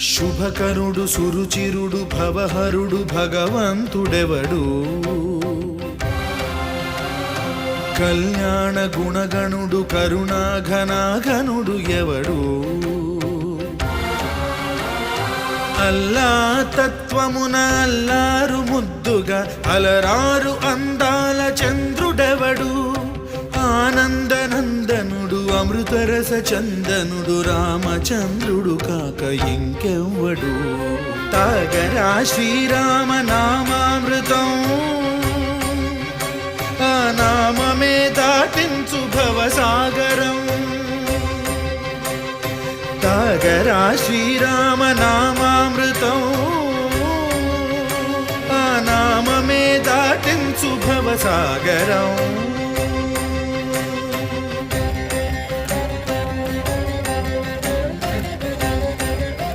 శుభకరుడు సురుచిరుడు భవహరుడు భగవంతుడెవడు? కళ్యాణ గుణగణుడు కరుణాఘనాఘనుడు ఎవడు? అల్లా తత్వమున అల్లారు ముద్దుగా అలరారు అంద అమృతరస చందనుడు రామచంద్రుడు కాక ఇంకెవ్వడు. తాగరా శ్రీరామ నామామృతం ఆ నామమే దాటించు భవసాగరం. తాగరా శ్రీరామ నామామృతం ఆ నామమే దాటించు భవసాగరం.